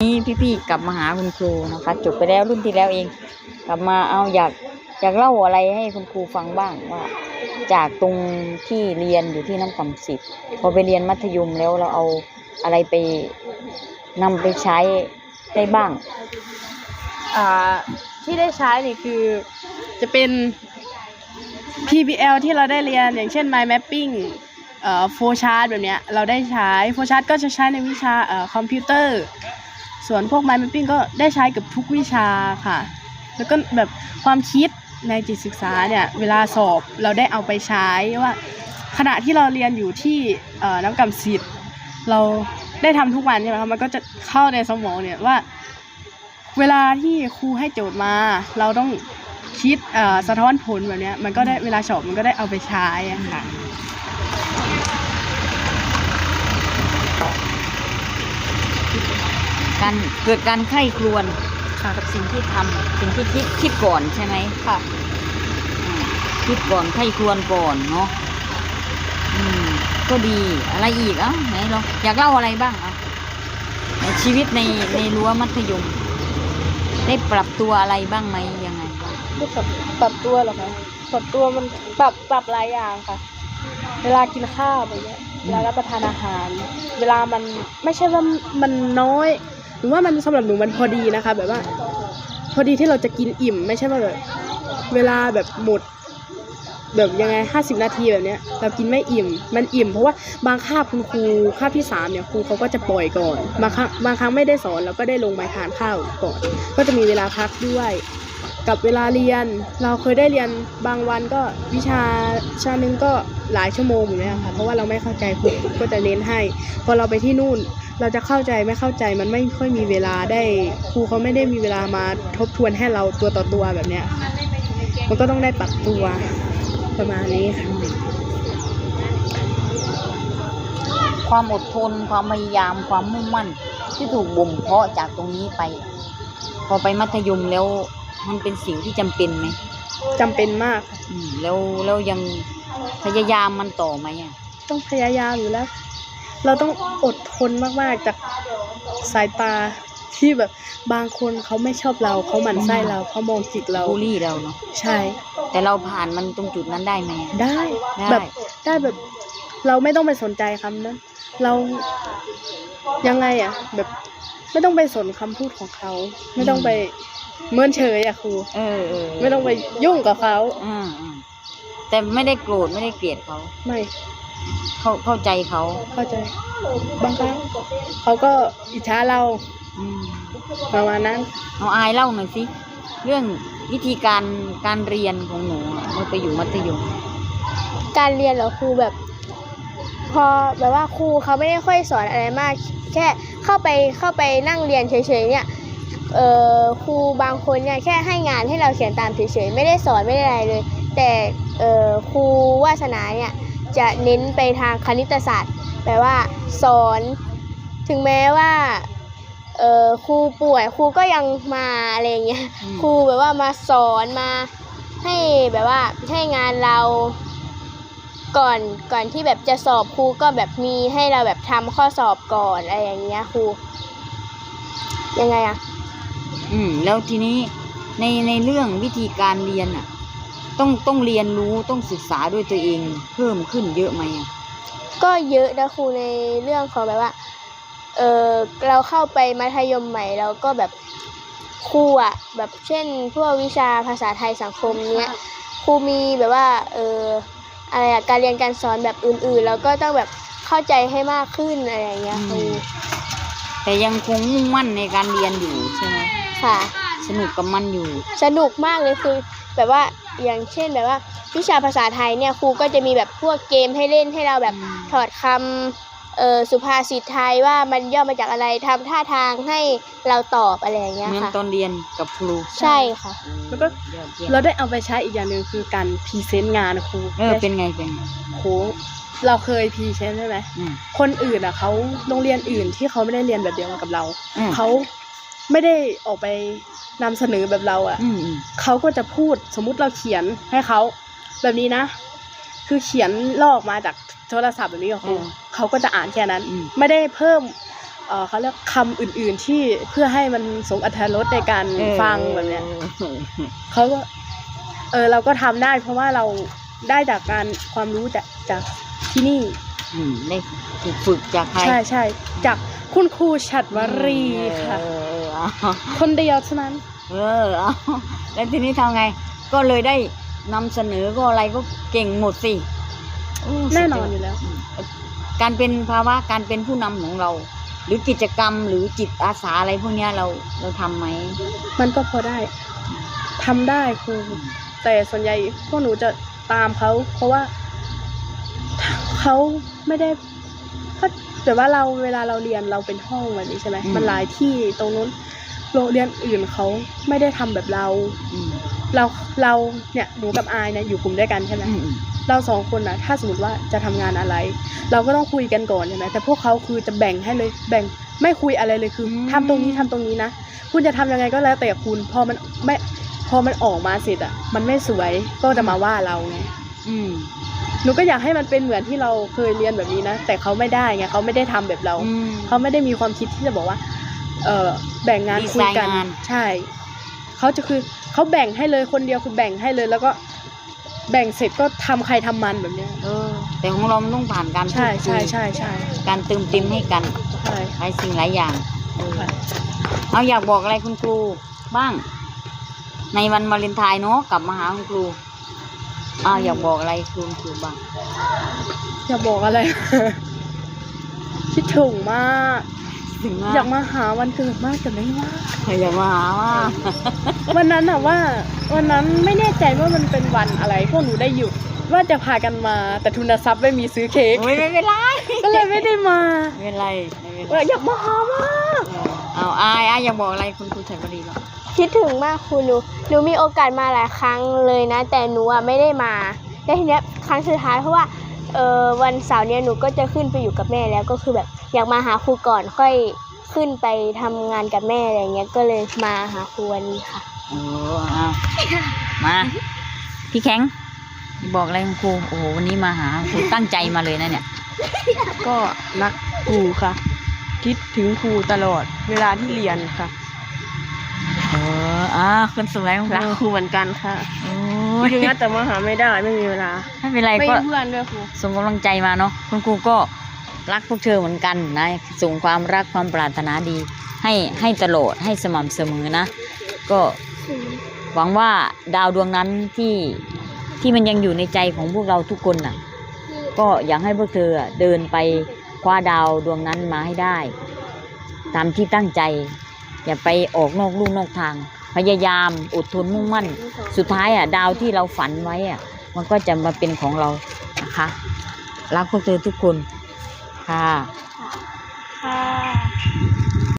นี่พี่ๆกลับมาหาคุณครูนะคะจบไปแล้วรุ่นที่แล้วเอง กลับมาเอาอยากอยากเล่าอะไรให้คุณครูฟังบ้างว่า จากตรงที่เรียนอยู่ที่น้ำต่ำสิบพอไปเรียนมัธยมแล้วเราเอาอะไรไปนำไปใช้ได้บ้างอ่าที่ได้ใช้นี่คือจะเป็น PBL ที่เราได้เรียนอย่างเช่น Mind Mapping เอ่อ Flow Chart แบบเนี้ยเราได้ใช้ Flow Chart ก็จะใช้ในวิชาเอ่อคอมพิวเตอร์ ส่วนพวก Mind Mapping ก็ได้ใช้กับทุกวิชาค่ะ แล้วก็แบบความคิดในจิตศึกษาเนี่ยเวลาสอบเราได้เอาไปใช้ว่า ขณะที่เราเรียนอยู่ที่น้ำกำสิทธิ์เราได้ทำทุกวันใช่ไหมคะมันก็จะเข้าในสมองเนี่ยว่า เวลาที่ครูให้โจทย์มา เราต้องคิดสะท้อนผลแบบนี้มันก็ได้เวลาสอบมันก็ได้เอาไปใช้ค่ะ การเกิดการไข้ครวนค่ะกับสิ่งที่ทำสิ่งที่คิดคิดก่อนใช่ไหมค่ะอ่าคิดก่อนไข้ครวนก่อนเนาะอืม ก็ดีอะไรอีกเอ้าไหนลองอยากเล่าอะไรบ้างเอะในชีวิตในในรั้วมัธยม ได้ปรับตัวอะไรบ้างไหมยังไงบ้างปรับปรับตัวเหรอคะปรับตัวมันปรับปรับหลายอย่างค่ะ เวลากินข้าวแบบเนี้ยเวลารับประทานอาหาร เวลามันไม่ใช่ว่ามันน้อย หรือว่ามันสำหรับหนูมันพอดีนะคะ แบบว่า พอดีที่เราจะกินอิ่ม ไม่ใช่ว่าแบบเวลาแบบหมด แบบยังไงห้าสิบนาทีแบบเนี้ย เรากินไม่อิ่ม มันอิ่ม เพราะว่าบางคาบคุณครูคาบที่สามเนี่ยครูเขาก็จะปล่อยก่อน บางครั้งบางครั้งไม่ได้สอนเราก็ได้ลงมาทานข้าวก่อน ก็จะมีเวลาพักด้วย กับเวลาเรียน เราเคยได้เรียนบางวันก็วิชาชาหนึ่งก็หลายชั่วโมงอยู่เนี่ยค่ะเพราะว่าเราไม่เข้าใจครูก็จะเน้นให้ พอเราไปที่นู่น เราจะเข้าใจไม่เข้าใจมันไม่ค่อยมีเวลาได้ครูเขาไม่ได้มีเวลามาทบทวนให้เราตัวต่อตัวแบบเนี้ยมันก็ต้องได้ปรับตัวประมาณนี้ค่ะความอดทนความพยายามความมุ่งมั่นที่ถูกบ่มเพาะจากตรงนี้ไป พอไปมัธยมแล้ว มันเป็นสิ่งที่จำเป็นไหมจำเป็นมากค่ะอืมแล้วแล้วยังพยายามมันต่อไหมอะต้องพยายามอยู่แล้ว เราต้องอดทนมากๆจากสายตาที่แบบบางคนเขาไม่ชอบเราเขาหมั่นไส้เราเขามองจิตเราบูลลี่เราเนาะใช่แต่เราผ่านมันตรงจุดนั้นได้ไหมอะได้ได้แบบได้แบบ เราไม่ต้องไปสนใจคำนั้นเรายังไงอะแบบ ไม่ต้องไปสนคำพูดของเขา ไม่ต้องไป เมินเฉยอะครู เออเออไม่ต้องไปยุ่งกับเขาอืมอืมแต่ไม่ได้โกรธไม่ได้เกลียดเขา ไม่เข้าเข้าใจเขาเข้าใจ บางครั้งเขาก็อิจฉาเราอืมประมาณนั้น เอาอายเล่าหน่อยสิเรื่องวิธีการการเรียนของหนูอะเมื่อไปอยู่มัธยม การเรียนเหรอครูแบบ พอแบบว่าครูเขาไม่ได้ค่อยสอนอะไรมาก แค่เข้าไปเข้าไปนั่งเรียนเฉยๆเนี่ย เออครูบางคนเนี่ยแค่ให้งานให้เราเขียนตามเฉยๆไม่ได้สอนไม่ได้อะไรเลย แต่เออครูวาสนาเนี่ยจะเน้นไปทางคณิตศาสตร์แปลว่า สอนถึงแม้ว่าเออครูป่วยครูก็ยังมาอะไรอย่างเงี้ยอืมครูแบบว่ามาสอนมาให้แบบว่าให้งานเราก่อนก่อนที่แบบจะสอบครูก็แบบมีให้เราแบบทำข้อสอบก่อนอะไรอย่างเงี้ยครูยังไงอะ อืม แล้วทีนี้ในในเรื่องวิธีการเรียนอะ ต้องต้องเรียนรู้ต้องศึกษาด้วยตัวเองเพิ่มขึ้นเยอะไหมอะก็เยอะนะครูในเรื่องของแบบว่า เออเราเข้าไปมัธยมใหม่เราก็แบบครูอะแบบเช่น พวกวิชาภาษาไทยสังคมเนี้ยครูมีแบบว่า เอออะไรอะการเรียนการสอนแบบอื่นๆ แล้วก็ต้องแบบเข้าใจให้มากขึ้นอะไรอย่างเงี้ยครูแต่ยังคงมุ่งมั่นในการเรียนอยู่ใช่ไหม ค่ะ สนุกกับมันอยู่ สนุกมากเลยคือ แบบว่าอย่างเช่นแบบว่า วิชาภาษาไทยเนี่ยครูก็จะมีแบบพวกเกมให้เล่นให้เราแบบอืมถอดคำเออสุภาษิตไทยว่ามันย่อมาจากอะไรทำท่าทางให้เราตอบอะไรอย่างเงี้ยเหมือนค่ะ ตอนเรียนกับครูใช่ค่ะ แล้วก็ ยอดเยี่ยมเราได้เอาไปใช้อีกอย่างหนึ่งคือการพรีเซนต์งานครูเออเป็นไงเป็นไงครูเราเคยพรีเซนต์ใช่ไหมอืมคนอื่นอะเขาโรงเรียนอื่นที่เขาไม่ได้เรียนแบบเดียวกันกับเรา อืมเขา ไม่ได้ออกไปนำเสนอแบบเราอะอืมอืมเขาก็จะพูดสมมุติเราเขียนให้เขาแบบนี้นะ คือเขียนลอกมาจากโทรศัพท์แบบนี้กับครูเขาก็จะอ่านแค่นั้นอืมไม่ได้เพิ่มเออเขาเรียกคำอื่น ๆ ที่เพื่อให้มันสมอรรถรสในการฟังแบบเนี้ยเขาก็เออเราก็ทำได้ เพราะว่าเราได้จากการความรู้จากจากที่นี่อืมได้ฝึกฝึกจากใครใช่ใช่จากคุณครูฉัดวรีค่ะ เออเออเอาคนเดียวเท่านั้น เออเอาแล้วทีนี้ทำไง ก็เลยได้นำเสนอก็อะไรก็เก่งหมดสิโอ้สุดยดแน่นอนอยู่แล้ว การเป็นภาวะการเป็นผู้นำของเรา หรือกิจกรรมหรือจิตอาสาอะไรพวกเนี้ยเราเราทำไหม มันก็พอได้ทำได้ครูแต่ส่วนใหญ่พวกหนูจะตามเขา เพราะว่าเขาไม่ได้ ก็แต่ว่าเราเวลาเราเรียนเราเป็นห้องแบบนี้ใช่ไหมอืม มันหลายที่ตรงนู้นโรงเรียนอื่นเขาไม่ได้ทำแบบเรา อืมเราเราเนี่ยหนูกับอายเนี่ยอยู่กลุ่มด้วยกันใช่ไหม อืมเราสองคนนะถ้าสมมติว่าจะทำงานอะไร เราก็ต้องคุยกันก่อนใช่ไหมแต่พวกเขาคือจะแบ่งให้เลยแบ่งไม่คุยอะไรเลยคืออมทำตรงนี้ทำตรงนี้นะคุณจะทำยังไงก็แล้วแต่คุณพอมันไม่พอมันออกมาเสร็จอะ มันไม่สวยก็จะมาว่าเราไงอืม หนูก็อยากให้มันเป็นเหมือนที่เราเคยเรียนแบบนี้นะ แต่เขาไม่ได้ไงเขาไม่ได้ทำแบบเราอืมเขาไม่ได้มีความคิดที่จะบอกว่า เออแบ่งงานดีไซน์คุยกันงานใช่เขาจะคือเขาแบ่งให้เลยคนเดียวคือแบ่งให้เลยแล้วก็แบ่งเสร็จก็ทำใครทำมันแบบเนี้ยเออ แต่ของเรามันต้องผ่านการใช่พูดคุใช่ยใช่ใช่การเติมเต็มให้กันใช่หลายสิ่งหลายอย่างเออเอาอยากบอกอะไรคุณครูบ้าง ในวันวาเลนไทน์เนาะกลับมาหาคุณครู อ้าวอยากบอกอะไรคุณครูบ้างอย่าบอกอะไร คิดถึงมาก ถึงว่าอยากมาหาวันเกิดมากแต่ไม่ว่างอยากมาหาว่าวันนั้นอะว่า วันนั้นไม่แน่ใจว่ามันเป็นวันอะไรพวกหนูได้หยุดว่าจะพากันมา แต่ทุนทรัพย์ไม่มีซื้อเค้กโอ้ยไม่เป็นไรก็เลยไม่ได้มาไม่เป็นไรไม่เป็นเอไรออยากมาหามากเออเอาอายอายอยากบอกอะไรคุณครูชัยบดีบ้าง คิดถึงมากครูหนูหนูมีโอกาสมาหลายครั้งเลยนะ แต่หนูอะไม่ได้มาแล้วทีเนี้ยครั้งสุดท้ายเพราะว่าเออวันเสาร์เนี้ยหนูก็จะขึ้นไปอยู่กับแม่แล้วก็คือแบบอยากมาหาครูก่อนค่อยขึ้นไปทำงานกับแม่อะไรเงี้ยก็เลยมาหาครูวันนี้ค่ะ โอ้เอามา พี่แข็งบอกอะไรคุณครู โอ้โห วันนี้มาหาคุณครูตั้งใจมาเลยนะเนี่ย ก็รักครูค่ะ คิดถึงครูตลอดเวลาที่เรียนค่ะเอ ออ่าคนสวยของรักเราครูเหมือนกันค่ะโอ้คิดยถึงนะแต่มาหาไม่ได้ไม่มีเวลาไม่เป็นไรไม่ก็มีเพื่อนด้วยครูส่งกำลังใจมาเนาะคุณครูก็รักพวกเธอเหมือนกันนะส่งความรักความปรารถนาดี ให้ให้ตลอดให้สม่ำเสมอนะ ก็หวังว่าดาวดวงนั้นที่ที่มันยังอยู่ในใจของพวกเราทุกคนน่ะ ก็อยากให้พวกเธออะเดินไปคว้าดาวดวงนั้นมาให้ได้ ตามที่ตั้งใจ อย่าไปออกนอกลู่นอกทาง พยายามอดทนมุ่งมั่น สุดท้ายอะดาวที่เราฝันไว้อะมันก็จะมาเป็นของเรานะคะ รักพวกเธอทุกคนค่ะค่ะ